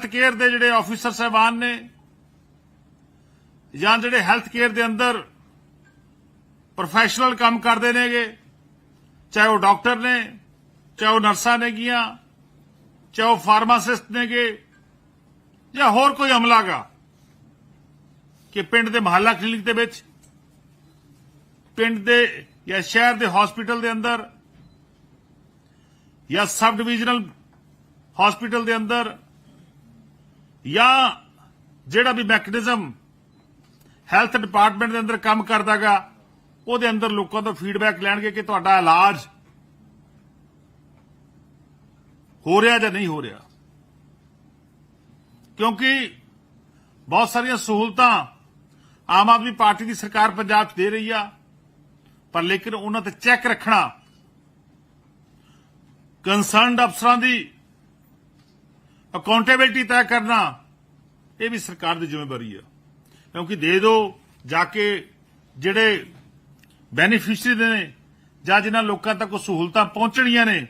Health care ਦੇ ਜਿਹੜੇ officer ਸਹਿਬਾਨ ਨੇ ਜਾਂ ਜਿਹੜੇ ਹੈਲਥ ਕੇਅਰ ਦੇ ਅੰਦਰ ਪ੍ਰੋਫੈਸ਼ਨਲ ਕੰਮ ਕਰਦੇ ਨੇਗੇ, ਚਾਹੇ ਉਹ ਡਾਕਟਰ ਨੇ, ਚਾਹੇ ਉਹ ਨਰਸਾਂ ਨੇਗੀਆਂ ਚਾਹੇ ਉਹ ਫਾਰਮਾਸਿਸਟ ਨੇਗੇ ਜਾਂ ਹੋਰ ਕੋਈ ਅਮਲਾਗਾ ਕਿ ਪਿੰਡ ਦੇ ਮਹੱਲਾ ਕਲੀਨਿਕ ਦੇ ਵਿੱਚ, ਪਿੰਡ ਦੇ ਜਾਂ ਸ਼ਹਿਰ ਦੇ ਹਸਪੀਟਲ ਦੇ ਅੰਦਰ ਜਾਂ ਸਬ ਡਿਵੀਜ਼ਨਲ ਹਸਪੀਟਲ ਦੇ ਅੰਦਰ ਜਾਂ ਜਿਹੜਾ ਵੀ ਮੈਕੈਨਿਜ਼ਮ ਹੈਲਥ ਡਿਪਾਰਟਮੈਂਟ ਦੇ ਅੰਦਰ ਕੰਮ ਕਰਦਾਗਾ, ਉਹਦੇ ਅੰਦਰ ਲੋਕਾਂ ਤੋਂ ਫੀਡਬੈਕ ਲੈਣਗੇ ਕਿ ਤੁਹਾਡਾ ਇਲਾਜ ਹੋ ਰਿਹਾ ਜਾਂ ਨਹੀਂ ਹੋ ਰਿਹਾ। ਕਿਉਂਕਿ ਬਹੁਤ ਸਾਰੀਆਂ ਸਹੂਲਤਾਂ ਆਮ ਆਦਮੀ ਪਾਰਟੀ ਦੀ ਸਰਕਾਰ ਪੰਜਾਬ 'ਚ ਦੇ ਰਹੀ ਆ, ਪਰ ਲੇਕਿਨ ਉਹਨਾਂ ਤੇ ਚੈੱਕ ਰੱਖਣਾ ਕੰਸਰਨਡ ਅਫਸਰਾਂ ਦੀ ਅਕਾਊਂਟੇਬਿਲਟੀ ਤੈਅ ਕਰਨਾ, ਇਹ ਵੀ ਸਰਕਾਰ ਦੀ ਜ਼ਿੰਮੇਵਾਰੀ ਹੈ ਕਿਉਂਕਿ ਦੇ ਦੋ, ਜਾ ਕੇ ਜਿਹੜੇ ਬੈਨੀਫੀਸ਼ੀਅਰੀ ਨੇ, ਜਾਂ ਜਿਨ੍ਹਾਂ ਲੋਕਾਂ ਤੱਕ ਉਹ ਸਹੂਲਤਾਂ ਪਹੁੰਚਣੀਆਂ ਨੇ,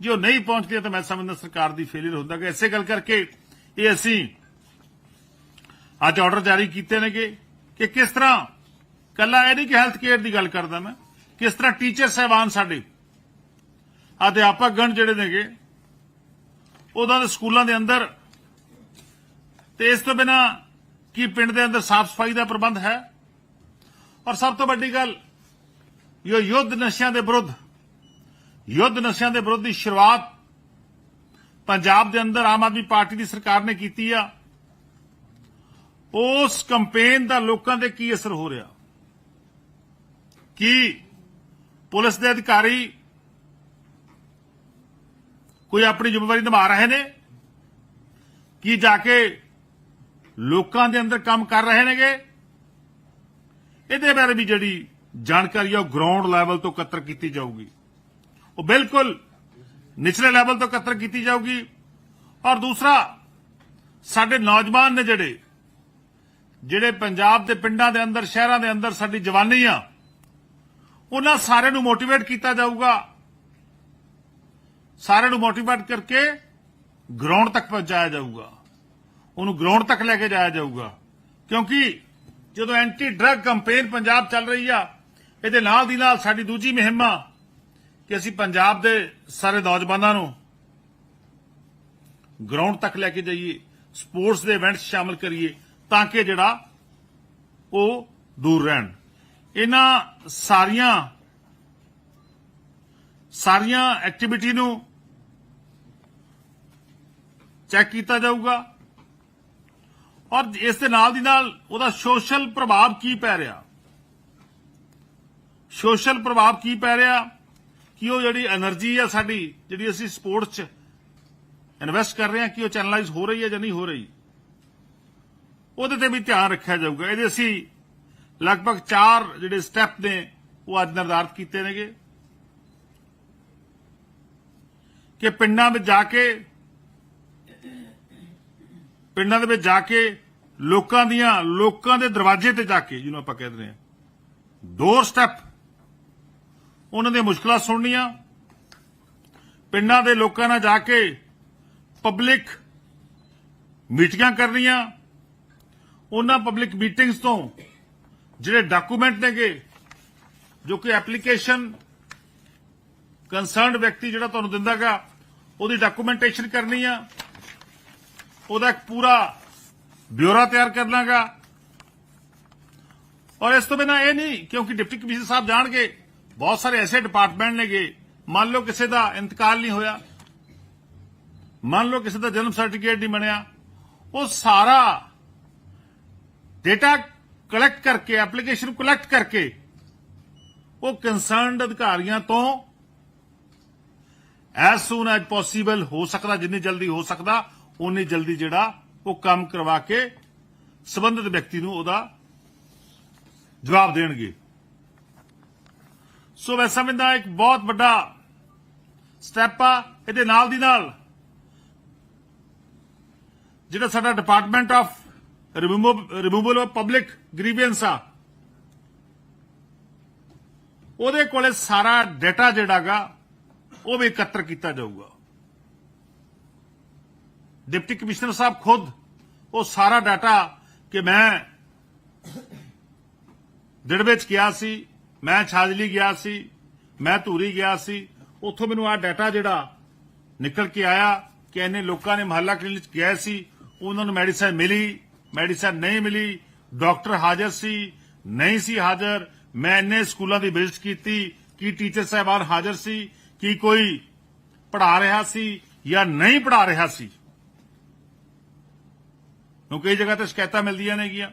ਜੇ ਉਹ ਨਹੀਂ ਪਹੁੰਚਦੀਆਂ ਤਾਂ ਮੈਂ ਸਮਝਦਾ ਸਰਕਾਰ ਦੀ ਫੇਲਿਅਰ ਹੁੰਦਾ ਕਿ ਐਸੇ ਗੱਲ ਕਰਕੇ ਇਹ ਅਸੀਂ ਅੱਜ ਆਰਡਰ ਜਾਰੀ ਕੀਤੇ ਨੇਗੇ ਕਿ ਕਿਸ ਤਰ੍ਹਾਂ, ਕੱਲਾ ਇਹ ਨਹੀਂ ਕਿ ਹੈਲਥ ਕੇਅਰ ਦੀ ਗੱਲ ਕਰਦਾ ਮੈਂ, ਕਿਸ ਤਰ੍ਹਾਂ ਟੀਚਰ ਸਹਿਬਾਨ ਸਾਡੇ, ਅਧਿਆਪਕ ਗਣ ਜਿਹੜੇ ਨੇਗੇ ਉਹਨਾਂ ਦੇ ਸਕੂਲਾਂ ਦੇ ਅੰਦਰ। ਤੇ ਇਸ ਤੋਂ ਬਿਨਾ ਕੀ ਪਿੰਡ ਦੇ ਅੰਦਰ ਸਾਫ਼ ਸਫ਼ਾਈ ਦਾ ਪ੍ਰਬੰਧ ਹੈ? ਔਰ ਸਭ ਤੋਂ ਵੱਡੀ ਗੱਲ ਇਹ ਯੁੱਧ ਨਸ਼ਿਆਂ ਦੇ ਵਿਰੁੱਧ, ਯੁੱਧ ਨਸ਼ਿਆਂ ਦੇ ਵਿਰੁੱਧ ਦੀ ਸ਼ੁਰੂਆਤ ਪੰਜਾਬ ਦੇ ਅੰਦਰ ਆਮ ਆਦਮੀ ਪਾਰਟੀ ਦੀ ਸਰਕਾਰ ਨੇ ਕੀਤੀ ਆ, ਉਸ ਕੈਂਪੇਨ ਦਾ ਲੋਕਾਂ ਤੇ ਕੀ ਅਸਰ ਹੋ ਰਿਹਾ? ਕੀ ਪੁਲਿਸ ਦੇ ਅਧਿਕਾਰੀ ਕੋਈ ਆਪਣੀ ਜ਼ਿੰਮੇਵਾਰੀ ਨਿਭਾ ਰਹੇ ਨੇ? ਕੀ ਜਾ ਕੇ ਲੋਕਾਂ ਦੇ ਅੰਦਰ ਕੰਮ ਕਰ ਰਹੇ ਨੇਗੇ? ਇਹਦੇ ਬਾਰੇ ਵੀ ਜਿਹੜੀ ਜਾਣਕਾਰੀ ਆ, ਉਹ ਗਰਾਊਂਡ ਲੈਵਲ ਤੋਂ ਇਕੱਤਰ ਕੀਤੀ ਜਾਊਗੀ। ਉਹ ਬਿਲਕੁਲ ਨਿਚਲੇ ਲੈਵਲ ਤੋਂ ਇਕੱਤਰ ਕੀਤੀ ਜਾਊਗੀ। ਔਰ ਦੂਸਰਾ, ਸਾਡੇ ਨੌਜਵਾਨ ਨੇ ਜਿਹੜੇ ਜਿਹੜੇ ਪੰਜਾਬ ਦੇ ਪਿੰਡਾਂ ਦੇ ਅੰਦਰ, ਸ਼ਹਿਰਾਂ ਦੇ ਅੰਦਰ ਸਾਡੀ ਜਵਾਨੀ ਆ, ਉਹਨਾਂ ਸਾਰਿਆਂ ਨੂੰ ਮੋਟੀਵੇਟ ਕੀਤਾ ਜਾਊਗਾ। ਸਾਰਿਆਂ ਨੂੰ ਮੋਟੀਵੇਟ ਕਰਕੇ ਗਰਾਊਂਡ ਤੱਕ ਪਹੁੰਚਾਇਆ ਜਾਊਗਾ। ਉਹਨੂੰ ਗਰਾਊਂਡ ਤੱਕ ਲੈ ਕੇ ਜਾਇਆ ਜਾਊਗਾ। ਕਿਉਂਕਿ ਜਦੋਂ ਐਂਟੀ ਡਰੱਗ ਕੈਂਪੇਨ ਪੰਜਾਬ ਚੱਲ ਰਹੀ ਆ, ਇਹਦੇ ਨਾਲ ਦੀ ਨਾਲ ਸਾਡੀ ਦੂਜੀ ਮੁਹਿੰਮ ਆ ਕਿ ਅਸੀਂ ਪੰਜਾਬ ਦੇ ਸਾਰੇ ਨੌਜਵਾਨਾਂ ਨੂੰ ਗਰਾਊਂਡ ਤੱਕ ਲੈ ਕੇ ਜਾਈਏ, ਸਪੋਰਟਸ ਦੇ ਇਵੈਂਟਸ ਸ਼ਾਮਲ ਕਰੀਏ ਤਾਂ ਕਿ ਜਿਹੜਾ ਉਹ ਦੂਰ ਰਹਿਣ। ਇਹਨਾਂ ਸਾਰੀਆਂ ਸਾਰੀਆਂ ਐਕਟੀਵਿਟੀ ਨੂੰ ਚੈੱਕ ਕੀਤਾ ਜਾਊਗਾ। ਔਰ ਇਸ ਦੇ ਨਾਲ ਦੀ ਨਾਲ ਉਹਦਾ ਸੋਸ਼ਲ ਪ੍ਰਭਾਵ ਕੀ ਪੈ ਰਿਹਾ? ਸੋਸ਼ਲ ਪ੍ਰਭਾਵ ਕੀ ਪੈ ਰਿਹਾ? ਕਿ ਉਹ ਜਿਹੜੀ એનર્ਜੀ ਆ ਸਾਡੀ, ਜਿਹੜੀ ਅਸੀਂ ਸਪੋਰਟਸ 'ਚ ਇਨਵੈਸਟ ਕਰ ਰਹੇ ਹਾਂ, ਕਿ ਉਹ ਚੈਨਲਾਈਜ਼ ਹੋ ਰਹੀ ਹੈ ਜਾਂ ਨਹੀਂ ਹੋ ਰਹੀ? ਉਹਦੇ ਤੇ ਵੀ ਧਿਆਨ ਰੱਖਿਆ ਜਾਊਗਾ। ਇਹਦੇ ਅਸੀਂ ਲਗਭਗ 4 ਜਿਹੜੇ ਸਟੈਪ ਨੇ, ਉਹ ਅੱਜ ਨਿਰਧਾਰਤ ਕੀਤੇ ਨੇਗੇ। ਕਿ ਪਿੰਡਾਂ ਵਿੱਚ ਜਾ ਕੇ ਪਿੰਡਾਂ ਦੇ ਵਿੱਚ ਜਾ ਕੇ ਲੋਕਾਂ ਦੀਆਂ, ਲੋਕਾਂ ਦੇ ਦਰਵਾਜ਼ੇ ਤੇ ਜਾ ਕੇ, ਜਿਹਨੂੰ ਆਪਾਂ ਕਹਿ ਦਿੰਦੇ ਹਾਂ ਡੋਰ ਸਟੈਪ ਉਹਨਾਂ ਦੀਆਂ ਮੁਸ਼ਕਲਾਂ ਸੁਣਨੀਆਂ। ਪਿੰਡਾਂ ਦੇ ਲੋਕਾਂ ਨਾਲ ਜਾ ਕੇ ਪਬਲਿਕ ਮੀਟਿੰਗਾਂ ਕਰਨੀਆਂ। ਉਹਨਾਂ ਪਬਲਿਕ ਮੀਟਿੰਗਸ ਤੋਂ ਜਿਹੜੇ ਡਾਕੂਮੈਂਟ ਨੇਗੇ, ਜੋ ਕਿ ਐਪਲੀਕੇਸ਼ਨ ਕੰਸਰਨਡ ਵਿਅਕਤੀ ਜਿਹੜਾ ਤੁਹਾਨੂੰ ਦਿੰਦਾਗਾ, ਉਹਦੀ ਡਾਕੂਮੈਂਟੇਸ਼ਨ ਕਰਨੀ ਆ ਉਹਦਾ ਇੱਕ ਪੂਰਾ ਬਿਊਰਾ ਤਿਆਰ ਕਰ ਲਾਂਗਾ। ਔਰ ਇਸ ਤੋਂ ਬਿਨਾ ਇਹ ਨਹੀਂ, ਕਿਉਂਕਿ ਡਿਪਟੀ ਕਮਿਸ਼ਨਰ ਸਾਹਿਬ ਜਾਣਗੇ, ਬਹੁਤ ਸਾਰੇ ਐਸੇ ਡਿਪਾਰਟਮੈਂਟ ਨੇਗੇ, ਮੰਨ ਲਓ ਕਿਸੇ ਦਾ ਇੰਤਕਾਲ ਨਹੀਂ ਹੋਇਆ, ਮੰਨ ਲਓ ਕਿਸੇ ਦਾ ਜਨਮ ਸਰਟੀਫਿਕੇਟ ਨਹੀਂ ਬਣਿਆ, ਉਹ ਸਾਰਾ ਡੇਟਾ ਕਲੈਕਟ ਕਰਕੇ, ਐਪਲੀਕੇਸ਼ਨ ਕਲੈਕਟ ਕਰਕੇ, ਉਹ ਕੰਸਰਨਡ ਅਧਿਕਾਰੀਆਂ ਤੋਂ ਐਸ ਸੂਨ ਐਜ ਪੋਸੀਬਲ ਹੋ ਸਕਦਾ, ਜਿੰਨੀ ਜਲਦੀ ਹੋ ਸਕਦਾ ਉਨੀ ਜਲਦੀ ਜਿਹੜਾ ਉਹ ਕੰਮ ਕਰਵਾ ਕੇ ਸਬੰਧਤ ਵਿਅਕਤੀ ਨੂੰ ਉਹਦਾ ਜਵਾਬ ਦੇਣਗੇ। ਸੋ ਮੈਂ ਸਮਝਦਾ ਇੱਕ ਬਹੁਤ ਵੱਡਾ ਸਟੈਪ ਆ, ਇਹਦੇ ਨਾਲ ਦੀ ਨਾਲ ਜਿਹੜਾ ਸਾਡਾ department of removal of public grievance ਆ, ਉਹਦੇ ਕੋਲੇ ਸਾਰਾ ਡਾਟਾ ਜਿਹੜਾਗਾ ਉਹ ਵੀ ਇਕੱਤਰ ਕੀਤਾ ਜਾਊਗਾ। ਡਿਪਟੀ ਕਮਿਸ਼ਨਰ ਸਾਹਿਬ ਖੁਦ ਉਹ ਸਾਰਾ ਡਾਟਾ ਕਿ ਮੈਂ ਦਿੜਵੇ ਗਿਆ ਸੀ, ਮੈਂ ਛਾਜਲੀ ਗਿਆ ਸੀ, ਮੈਂ ਧੂਰੀ ਗਿਆ ਸੀ, ਉੱਥੋਂ ਮੈਨੂੰ ਆ ਡਾਟਾ ਜਿਹੜਾ ਨਿਕਲ ਕੇ ਆਇਆ ਕਿ ਇਹਨੇ ਲੋਕਾਂ ਨੇ ਮਹੱਲਾ ਕਲੀਨਿਕ ਚ ਗਏ ਸੀ, ਉਹਨਾਂ ਨੂੰ ਮੈਡੀਸਨ ਮਿਲੀ, ਮੈਡੀਸਨ ਨਹੀਂ ਮਿਲੀ, ਡਾਕਟਰ ਹਾਜ਼ਰ ਸੀ, ਨਹੀਂ ਸੀ ਹਾਜ਼ਰ, ਮੈਂ ਇੰਨੇ ਸਕੂਲਾਂ ਦੀ ਵਿਜ਼ਿਟ ਕੀਤੀ, ਕੀ ਟੀਚਰ ਸਾਹਿਬਾਨ ਹਾਜ਼ਰ ਸੀ, ਕੀ ਕੋਈ ਪੜਾ ਰਿਹਾ ਸੀ ਜਾਂ ਨਹੀਂ ਪੜਾ ਰਿਹਾ ਸੀ। ਕਿਉਂਕਿ ਕਈ ਜਗ੍ਹਾ ਤੇ ਸ਼ਿਕਾਇਤਾਂ ਮਿਲਦੀਆਂ ਨੇਗੀਆਂ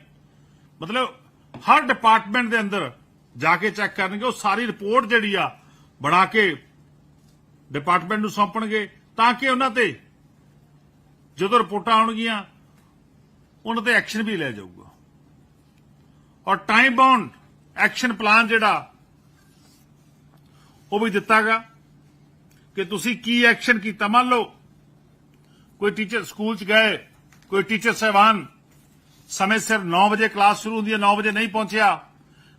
ਮਤਲਬ ਹਰ ਡਿਪਾਰਟਮੈਂਟ ਦੇ ਅੰਦਰ ਜਾ ਕੇ ਚੈੱਕ ਕਰਨਗੇ, ਉਹ ਸਾਰੀ ਰਿਪੋਰਟ ਜਿਹੜੀ ਆ ਬਣਾ ਕੇ ਡਿਪਾਰਟਮੈਂਟ ਨੂੰ ਸੌਂਪਣਗੇ ਤਾਂ ਕਿ ਉਹਨਾਂ ਤੇ ਜਦੋਂ ਰਿਪੋਰਟਾਂ ਆਉਣਗੀਆਂ, ਉਹਨਾਂ ਤੇ ਐਕਸ਼ਨ ਵੀ ਲਿਆ ਜਾਊਗਾ। ਔਰ ਟਾਈਮ ਬਾਉਂਡ ਐਕਸ਼ਨ ਪਲਾਨ ਜਿਹੜਾ, ਉਹ ਵੀ ਦਿੱਤਾਗਾ ਕਿ ਤੁਸੀਂ ਕੀ ਐਕਸ਼ਨ ਕੀਤਾ। ਮੰਨ ਲਓ, ਕੋਈ ਟੀਚਰ ਸਕੂਲ ਚ ਗਏ ਕੋਈ ਟੀਚਰ ਸਹਿਬਾਨ। ਸਮੇਂ ਸਿਰ 9 ਵਜੇ ਕਲਾਸ ਸ਼ੁਰੂ ਹੁੰਦੀ ਹੈ 9 ਵਜੇ ਨਹੀਂ ਪਹੁੰਚਿਆ।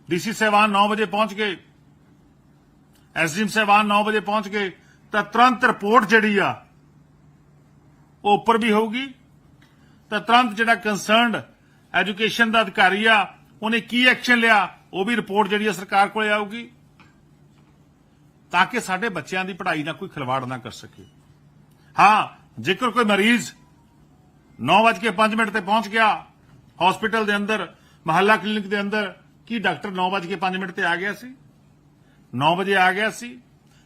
ਡੀਸੀ ਸਹਿਬਾਨ 9 ਵਜੇ ਪਹੁੰਚ ਗਏ। ਐਸਡੀਐਮ ਸਹਿਬਾਨ 9 ਵਜੇ ਪਹੁੰਚ ਗਏ। ਤਾਂ ਤੁਰੰਤ ਰਿਪੋਰਟ ਜਿਹੜੀ ਆ, ਉਹ ਉੱਪਰ ਵੀ ਹੋਊਗੀ। ਤਾਂ ਤੁਰੰਤ ਜਿਹੜਾ ਕੰਸਰਨਡ ਐਜੂਕੇਸ਼ਨ ਦਾ ਅਧਿਕਾਰੀ ਆ, ਉਹਨੇ ਕੀ ਐਕਸ਼ਨ ਲਿਆ, ਉਹ ਵੀ ਰਿਪੋਰਟ ਜਿਹੜੀ ਆ ਸਰਕਾਰ ਕੋਲੇ ਆਊਗੀ। ਤਾਂ ਕਿ ਸਾਡੇ ਬੱਚਿਆਂ ਦੀ ਪੜ੍ਹਾਈ ਨਾਲ ਕੋਈ ਖਿਲਵਾੜ ਨਾ ਕਰ ਸਕੇ। ਹਾਂ, ਜੇਕਰ ਕੋਈ ਮਰੀਜ਼ 9:05 ਮਿੰਟ ਤੇ ਪਹੁੰਚ ਗਿਆ। ਹਸਪੀਟਲ ਦੇ ਅੰਦਰ, ਮਹੱਲਾ ਕਲੀਨਿਕ ਦੇ ਅੰਦਰ। ਕੀ ਡਾਕਟਰ 9:05 ਮਿੰਟ ਤੇ ਆ ਗਿਆ ਸੀ? 9 ਵਜੇ ਆ ਗਿਆ ਸੀ।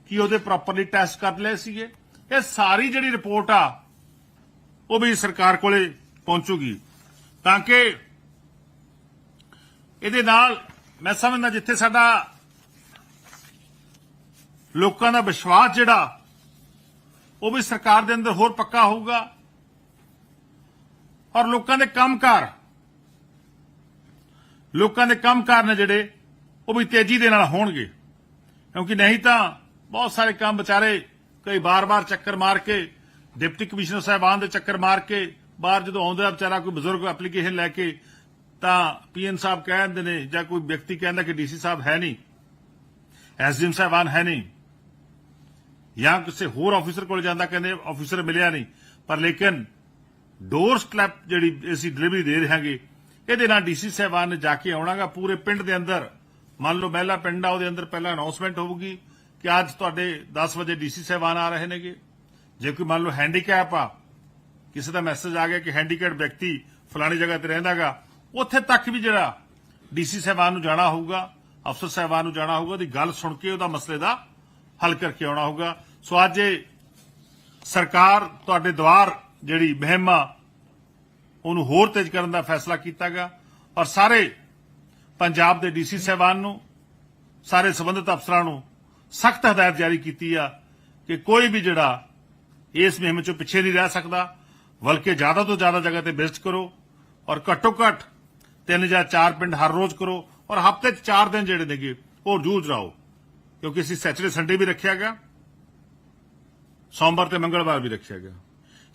ਕਿ ਉਹਦੇ ਪ੍ਰੋਪਰਲੀ ਟੈਸਟ ਕਰ ਲਏ ਸੀਗੇ? ਇਹ ਸਾਰੀ ਜਿਹੜੀ ਰਿਪੋਰਟ ਆ, ਉਹ ਵੀ ਸਰਕਾਰ ਕੋਲੇ ਪਹੁੰਚੂਗੀ। ਤਾਂ ਕਿ ਇਹਦੇ ਨਾਲ ਮੈਂ ਸਮਝਦਾ ਜਿੱਥੇ ਸਾਡਾ ਲੋਕਾਂ ਦਾ ਵਿਸ਼ਵਾਸ ਜਿਹੜਾ, ਉਹ ਵੀ ਸਰਕਾਰ ਦੇ ਅੰਦਰ ਹੋਰ ਪੱਕਾ ਹੋਊਗਾ। ਔਰ ਲੋਕਾਂ ਦੇ ਕੰਮਕਾਰ। ਲੋਕਾਂ ਦੇ ਕੰਮਕਾਰ ਨੇ ਜਿਹੜੇ, ਉਹ ਵੀ ਤੇਜ਼ੀ ਦੇ ਨਾਲ ਹੋਣਗੇ। ਕਿਉਂਕਿ ਨਹੀਂ ਤਾਂ ਬਹੁਤ ਸਾਰੇ ਕੰਮ ਵਿਚਾਰੇ ਕਈ ਬਾਰ-ਬਾਰ ਚੱਕਰ ਮਾਰ ਕੇ, ਡਿਪਟੀ ਕਮਿਸ਼ਨਰ ਸਾਹਿਬਾਨ ਦੇ ਚੱਕਰ ਮਾਰ ਕੇ, ਬਾਹਰ ਜਦੋਂ ਆਉਂਦਾ ਵਿਚਾਰਾ ਕੋਈ ਬਜ਼ੁਰਗ ਐਪਲੀਕੇਸ਼ਨ ਲੈ ਕੇ, ਤਾਂ ਪੀਐਨ ਸਾਹਿਬ ਕਹਿੰਦੇ ਨੇ ਜਾਂ ਕੋਈ ਵਿਅਕਤੀ ਕਹਿੰਦਾ ਕਿ ਡੀਸੀ ਸਾਹਿਬ ਹੈ ਨਹੀਂ, ਐਸਡੀਐਮ ਸਾਹਿਬਾਨ ਹੈ ਨਹੀਂ, ਜਾਂ ਕਿਸੇ ਹੋਰ ਆਫੀਸਰ ਕੋਲ ਜਾਂਦਾ, ਕਹਿੰਦੇ ਆਫੀਸਰ ਮਿਲਿਆ ਨਹੀਂ। ਪਰ ਲੇਕਿਨ ਡੋਰ ਸਟੈਪ ਜਿਹੜੀ ਅਸੀਂ ਡਿਲੀਵਰੀ ਦੇ ਰਹਾਂਗੇ ਇਹਦੇ ਨਾਲ ਡੀਸੀ ਸਾਹਿਬਾਨ ਨੇ ਜਾ ਕੇ ਆਉਣਾਗਾ ਪੂਰੇ ਪਿੰਡ ਦੇ ਅੰਦਰ। ਮੰਨ ਲਓ ਮਹਿਲਾ ਪਿੰਡ ਆ, ਉਹਦੇ ਅੰਦਰ ਪਹਿਲਾਂ ਅਨਾਉਂਸਮੈਂਟ ਹੋਊਗੀ ਕਿ ਅੱਜ ਤੁਹਾਡੇ 10 ਵਜੇ ਡੀਸੀ ਸਾਹਿਬਾਨ ਆ ਰਹੇ ਨੇਗੇ। ਜੇ ਕੋਈ ਮੰਨ ਲਓ ਹੈਂਡੀਕੈਪ ਆ, ਕਿਸੇ ਦਾ ਮੈਸੇਜ ਆ ਗਿਆ ਕਿ ਹੈਂਡੀਕੈਪ ਵਿਅਕਤੀ ਫਲਾਣੀ ਜਗ੍ਹਾ ਤੇ ਰਹਿੰਦਾਗਾ, ਉੱਥੇ ਤੱਕ ਵੀ ਜਿਹੜਾ ਡੀਸੀ ਸਾਹਿਬਾਨ ਨੂੰ ਜਾਣਾ ਹੋਊਗਾ, ਅਫਸਰ ਸਾਹਿਬਾਨ ਨੂੰ ਜਾਣਾ ਹੋਊਗਾ, ਉਹਦੀ ਗੱਲ ਸੁਣ ਕੇ ਉਹਦਾ ਮਸਲੇ ਦਾ ਹੱਲ ਕਰਕੇ ਆਉਣਾ ਹੋਊਗਾ। ਸੋ ਅੱਜ ਸਰਕਾਰ ਤੁਹਾਡੇ ਦੁਆਰ ਜਿਹੜੀ ਮੁਹਿੰਮ ਆ ਉਹਨੂੰ ਹੋਰ ਤੇਜ਼ ਕਰਨ ਦਾ ਫੈਸਲਾ ਕੀਤਾ ਗਿਆ ਔਰ ਸਾਰੇ ਪੰਜਾਬ ਦੇ ਡੀਸੀ ਸਾਹਿਬਾਨ ਨੂੰ, ਸਾਰੇ ਸਬੰਧਤ ਅਫਸਰਾਂ ਨੂੰ ਸਖਤ ਹਦਾਇਤ ਜਾਰੀ ਕੀਤੀ ਆ ਕਿ ਕੋਈ ਵੀ ਜਿਹੜਾ ਇਸ ਮੁਹਿੰਮ ਚੋਂ ਪਿੱਛੇ ਨਹੀਂ ਰਹਿ ਸਕਦਾ, ਬਲਕਿ ਜ਼ਿਆਦਾ ਤੋਂ ਜ਼ਿਆਦਾ ਜਗ੍ਹਾ ਤੇ ਵਿਜ਼ਿਟ ਕਰੋ ਔਰ ਘੱਟੋ ਘੱਟ ਤਿੰਨ ਜਾਂ ਚਾਰ ਪਿੰਡ ਹਰ ਰੋਜ਼ ਕਰੋ ਔਰ ਹਫ਼ਤੇ 'ਚ ਚਾਰ ਦਿਨ ਜਿਹੜੇ ਨੇਗੇ ਉਹ ਜੂਝ ਰਾਓ ਕਿਉਂਕਿ ਅਸੀਂ ਸੈਚਰਡੇ ਸੰਡੇ ਵੀ ਰੱਖਿਆ ਗਿਆ ਸੋਮਵਾਰ ਤੇ ਮੰਗਲਵਾਰ ਵੀ ਰੱਖਿਆ ਗਿਆ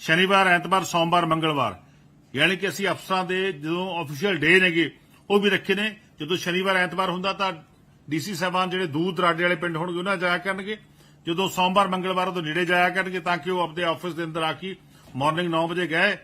ਸ਼ਨੀਵਾਰ, ਐਤਵਾਰ, ਸੋਮਵਾਰ, ਮੰਗਲਵਾਰ। ਯਾਨੀ ਕਿ ਅਸੀਂ ਅਫਸਰਾਂ ਦੇ ਜਦੋਂ ਅਫੀਸ਼ੀਅਲ ਡੇ ਨੇਗੇ, ਉਹ ਵੀ ਰੱਖੇ ਨੇ। ਜਦੋਂ ਸ਼ਨੀਵਾਰ, ਐਤਵਾਰ ਹੁੰਦਾ ਤਾਂ ਡੀਸੀ ਸਾਹਿਬਾਨ ਜਿਹੜੇ ਦੂਰ ਦਰਾਡੇ ਵਾਲੇ ਪਿੰਡ ਹੋਣਗੇ, ਉਹਨਾਂ ਜਾਇਆ ਕਰਨਗੇ। ਜਦੋਂ ਸੋਮਵਾਰ, ਮੰਗਲਵਾਰ ਤੋਂ ਨੇੜੇ ਜਾਇਆ ਕਰਨਗੇ ਤਾਂ ਕਿ ਉਹ ਆਪਣੇ ਆਫਿਸ ਦੇ ਅੰਦਰ ਆ ਕੇ ਮਾਰਨਿੰਗ 9 ਵਜੇ ਗਏ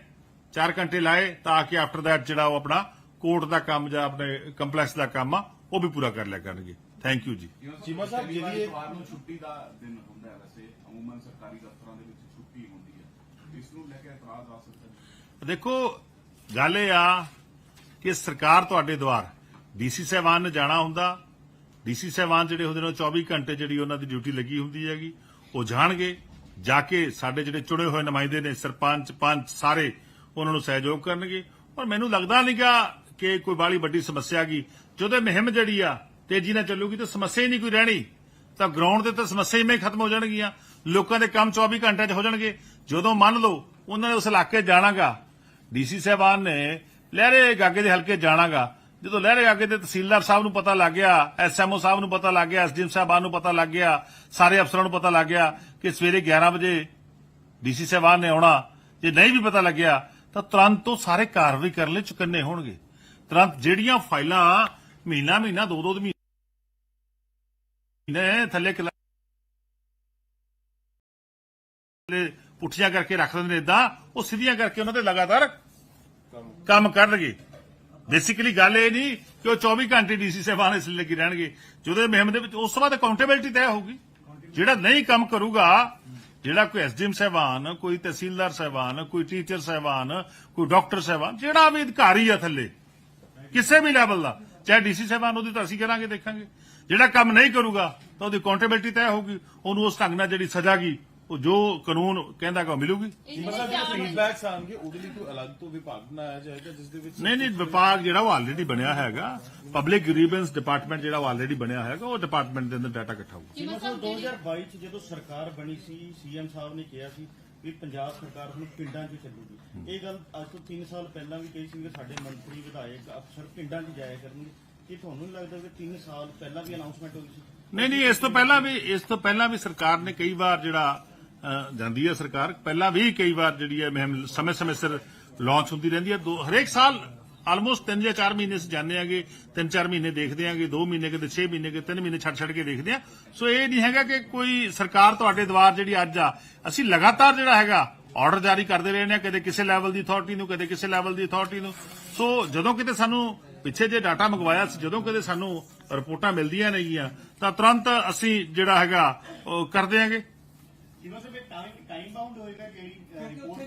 4 ਘੰਟੇ ਲਾਏ ਤਾਂ ਆ ਕੇ ਆਫਟਰ ਦੈਟ ਜਿਹੜਾ ਉਹ ਆਪਣਾ ਕੋਰਟ ਦਾ ਕੰਮ ਜਾਂ ਆਪਣੇ ਕੰਪਲੈਕਸ ਦਾ ਕੰਮ ਆ, ਉਹ ਵੀ ਪੂਰਾ ਕਰ ਲਿਆ ਕਰਨਗੇ। ਥੈਂਕ ਯੂ ਜੀ। ਚੀਮਾ ਸਾਹਿਬ ਜਿਹੜੀ ਐਤਵਾਰ ਨੂੰ ਛੁੱਟੀ ਦਾ ਦਿਨ ਹੁੰਦਾ ਹੈ ਵੈਸੇ, ਅਮੂਮਨ ਸਰਕਾਰੀ ਦਫ਼ਤਰਾਂ ਦੇ ਵਿੱਚ ਛੁੱਟੀ ਹੁੰਦੀ ਹੈ ਇਸ ਨੂੰ ਲੈ ਕੇ ਇਤਰਾਜ਼ ਆ ਸਕਦਾ ਦੇਖੋ, ਗੱਲ ਇਹ ਆ ਕਿ ਸਰਕਾਰ ਤੁਹਾਡੇ ਦੁਆਰ, ਡੀਸੀ ਸਾਹਿਬਾਨ ਨੇ ਜਾਣਾ ਹੁੰਦਾ, ਡੀਸੀ ਸਾਹਿਬਾਨ ਜਿਹੜੇ ਹੁੰਦੇ ਨੇ ਉਹ 24 ਘੰਟੇ ਜਿਹੜੀ ਉਹਨਾਂ ਦੀ ਡਿਊਟੀ ਲੱਗੀ ਹੁੰਦੀ ਹੈਗੀ, ਉਹ ਜਾਣਗੇ, ਜਾ ਕੇ ਸਾਡੇ ਜਿਹੜੇ ਚੁਣੇ ਹੋਏ ਨੁਮਾਇੰਦੇ ਨੇ, ਸਰਪੰਚ, ਪੰਚ ਸਾਰੇ ਉਹਨਾਂ ਨੂੰ ਸਹਿਯੋਗ ਕਰਨਗੇ। ਔਰ ਮੈਨੂੰ ਲੱਗਦਾ ਨਹੀਂਗਾ ਕਿ ਕੋਈ ਬਾਲੀ ਵੱਡੀ ਸਮੱਸਿਆ ਗਈ ਜਦੋਂ ਇਹ ਮੁਹਿੰਮ ਜਿਹੜੀ ਆ ਤੇਜ਼ੀ ਨਾਲ ਚੱਲੂਗੀ ਤਾਂ ਸਮੱਸਿਆ ਹੀ ਨਹੀਂ ਕੋਈ ਰਹਿਣੀ। ਤਾਂ ਗਰਾਊਂਡ ਤੇ ਤਾਂ ਸਮੱਸਿਆ ਹੀ ਖਤਮ ਹੋ ਜਾਣਗੀਆਂ। ਲੋਕਾਂ ਦੇ ਕੰਮ 24 ਘੰਟੇ 'ਚ ਹੋ ਜਾਣਗੇ। ਜਦੋਂ ਮੰਨ ਲਓ ਉਹਨਾਂ ਨੇ ਉਸ ਇਲਾਕੇ ਜਾਣਾਗਾ। ਡੀਸੀ ਸਾਹਿਬਾਨ ਨੇ ਲਹਿਰੇ ਗਾਗੇ ਦੇ ਹਲਕੇ ਜਾਣਾਗਾ। ਜਦੋਂ ਲਹਿਰੇ ਗਾਗੇ ਦੇ ਤਹਿਸੀਲਦਾਰ ਸਾਹਿਬ ਨੂੰ ਪਤਾ ਲੱਗ ਗਿਆ ਐਸਐਮਓ ਸਾਹਿਬ ਨੂੰ ਪਤਾ ਲੱਗ ਗਿਆ ਐਸਡੀਐਮ ਸਾਹਿਬਾਨ ਨੂੰ ਪਤਾ ਲੱਗ ਗਿਆ, ਸਾਰੇ ਅਫਸਰਾਂ ਨੂੰ ਪਤਾ ਲੱਗ ਗਿਆ ਕਿ ਸਵੇਰੇ 11 ਵਜੇ ਡੀਸੀ ਸਾਹਿਬਾਨ ਨੇ ਆਉਣਾ। ਜੇ ਨਹੀਂ ਵੀ ਪਤਾ ਲੱਗਿਆ, ਤਾਂ ਤੁਰੰਤ ਉਹ ਸਾਰੇ ਕਾਰਵਾਈ ਕਰਨ ਲਈ ਚੁਕੰਨੇ ਹੋਣਗੇ। ਤੁਰੰਤ ਜਿਹੜੀਆਂ ਫਾਈਲਾਂ ਮਹੀਨਾ ਮਹੀਨਾ ਦੋ ਦੋ ਮਹੀਨੇ ਥੱਲੇ ਕਿਲਾ ਪੁੱਠੀਆਂ ਕਰਕੇ ਰੱਖ ਦਿੰਦੇ ਇਦਾਂ ਉਹ ਸਿੱਧੀਆਂ ਕਰਕੇ ਉਹਨਾਂ ਤੇ ਲਗਾਤਾਰ ਕੰਮ ਕਰਨਗੇ। ਬੇਸਿਕਲੀ ਗੱਲ ਇਹ ਨਹੀਂ ਕਿ ਉਹ 24 ਘੰਟੇ ਡੀਸੀ ਸਾਹਿਬਾਨ ਇਸ ਲਈ ਲੱਗੀ ਰਹਿਣਗੇ। ਜਦੋਂ ਮਹਿਮ ਦੇ ਵਿੱਚ ਉਸ ਤੋਂ ਬਾਅਦ ਅਕਾਊਂਟੇਬਿਲਟੀ ਤੈਅ ਹੋਊਗੀ। ਜਿਹੜਾ ਨਹੀਂ ਕੰਮ ਕਰੂਗਾ, ਜਿਹੜਾ ਕੋਈ ਐਸਡੀਐਮ ਸਾਹਿਬਾਨ, ਕੋਈ ਤਹਿਸੀਲਦਾਰ ਸਾਹਿਬਾਨ, ਕੋਈ ਟੀਚਰ ਸਾਹਿਬਾਨ, ਕੋਈ ਡਾਕਟਰ ਸਾਹਿਬਾਨ, ਜਿਹੜਾ ਵੀ ਅਧਿਕਾਰੀ ਆ ਥੱਲੇ, ਕਿਸੇ ਵੀ ਲੈਵਲ ਦਾ, ਚਾਹੇ ਡੀਸੀ ਸਾਹਿਬਾਨ ਉਹਦੀ ਤਾਂ ਅਸੀਂ ਕਰਾਂਗੇ, ਦੇਖਾਂਗੇ। ਜਿਹੜਾ ਕੰਮ ਨਹੀਂ ਕਰੂਗਾ, ਤਾਂ ਉਹਦੀ ਅਕਾਊਂਟੇਬਿਲਟੀ ਤੈਅ ਹੋਊਗੀ, ਉਹਨੂੰ ਉਸ ਢੰਗ ਨਾਲ ਜਿਹੜੀ ਸਜ਼ਾ ਗਈ ਉਹ ਜੋ ਕਾਨੂੰਨ ਕਹਿੰਦਾ ਕਿ ਮਿਲੂਗੀ। ਮਤਲਬ ਜਿਹੜੇ ਫੀਡਬੈਕਸ ਆਣਗੇ ਉਹਦੇ ਲਈ ਕੋਈ ਅਲੱਗ ਤੋਂ ਵਿਭਾਗ ਬਣਾਇਆ ਜਾਏਗਾ ਜਿਸ ਦੇ ਵਿੱਚ ਨਹੀਂ ਨਹੀਂ ਵਿਭਾਗ ਜਿਹੜਾ ਉਹ ਆਲਰੇਡੀ ਬਣਿਆ ਹੈਗਾ। ਪਬਲਿਕ ਗ੍ਰੀਵੈਂਸ ਡਿਪਾਰਟਮੈਂਟ ਜਿਹੜਾ ਉਹ ਆਲਰੇਡੀ ਬਣਿਆ ਹੈਗਾ ਉਹ ਡਿਪਾਰਟਮੈਂਟ ਦੇ ਅੰਦਰ ਡਾਟਾ ਇਕੱਠਾ ਹੋਊਗਾ। ਜਿਵੇਂ ਸਰ 2022 ਚ ਜਦੋਂ ਸਰਕਾਰ ਬਣੀ ਸੀ ਸੀਐਮ ਸਾਹਿਬ ਨੇ ਕਿਹਾ ਸੀ ਵੀ ਪੰਜਾਬ ਸਰਕਾਰ ਹੁਣ ਪਿੰਡਾਂ 'ਚ ਚੱਲੂਗੀ। ਇਹ ਗੱਲ ਅੱਜ ਤੋਂ 3 ਸਾਲ ਪਹਿਲਾਂ ਵੀ ਕਹੀ ਸੀ ਕਿ ਸਾਡੇ ਮੰਤਰੀ ਵਿਧਾਇਕ ਅਫਸਰ ਪਿੰਡਾਂ 'ਚ ਜਾਇਆ ਕਰਨਗੇ। ਕੀ ਤੁਹਾਨੂੰ ਨਹੀਂ ਲੱਗਦਾ ਕਿ 3 ਸਾਲ ਪਹਿਲਾਂ ਵੀ ਅਨਾਉਂਸਮੈਂਟ ਹੋਈ ਸੀ? ਨਹੀਂ ਨਹੀਂ ਇਸ ਤੋਂ ਪਹਿਲਾਂ ਵੀ ਇਸ ਤੋਂ ਪਹਿਲਾਂ ਵੀ ਸਰਕਾਰ ਨੇ ਕਈ ਵਾਰ ਜਿਹੜਾ ਜਾਂਦੀ ਹੈ ਸਰਕਾਰ। ਪਹਿਲਾਂ ਵੀ ਕਈ ਵਾਰ ਜਿਹੜੀ ਹੈ ਮੁਹਿੰਮ ਸਮੇਂ-ਸਮੇਂ ਸਿਰ ਲਾਂਚ ਹੁੰਦੀ ਰਹਿੰਦੀ ਹੈ। ਦੋ, ਹਰੇਕ ਸਾਲ ਆਲਮੋਸਟ 3 ਜਾਂ 4 ਮਹੀਨੇ ਸੇ ਜਾਂਦੇ ਆਗੇ 3-4 ਮਹੀਨੇ ਦੇਖਦੇ ਆਗੇ 2 ਮਹੀਨੇ, ਕਿਤੇ 6 ਮਹੀਨੇ ਕਿ 3 ਮਹੀਨੇ ਛੱਡ ਛੱਡ ਕੇ ਦੇਖਦੇ ਆ। ਸੋ ਇਹ ਨਹੀਂ ਹੈਗਾ ਕਿ ਕੋਈ ਸਰਕਾਰ ਤੁਹਾਡੇ ਦਵਾਰ ਜਿਹੜੀ ਅੱਜ ਆ, ਅਸੀਂ ਲਗਾਤਾਰ ਜਿਹੜਾ ਹੈਗਾ ਆਰਡਰ ਜਾਰੀ ਕਰਦੇ ਰਹੇ ਨੇ ਕਦੇ ਕਿਸੇ ਲੈਵਲ ਦੀ ਅਥਾਰਟੀ ਨੂੰ, ਕਦੇ ਕਿਸੇ ਲੈਵਲ ਦੀ ਅਥਾਰਟੀ ਨੂੰ। ਸੋ ਜਦੋਂ ਕਿਤੇ ਸਾਨੂੰ ਪਿੱਛੇ ਜੇ ਡਾਟਾ ਮੰਗਵਾਇਆ ਸੀ, ਜਦੋਂ ਕਦੇ ਸਾਨੂੰ ਰਿਪੋਰਟਾਂ ਮਿਲਦੀਆਂ ਨੇਗੀਆਂ, ਤਾਂ ਤੁਰੰਤ ਅਸੀਂ ਜਿਹੜਾ ਹੈਗਾ ਕਰਦੇ ਆਂਗੇ। ਜਿਵੇਂ ਸਰ ਟਾਈਮ ਟਾਈਮ ਬਾਉਂਡ ਹੋਏਗਾ ਜਿਹੜੀ ਰਿਪੋਰਟ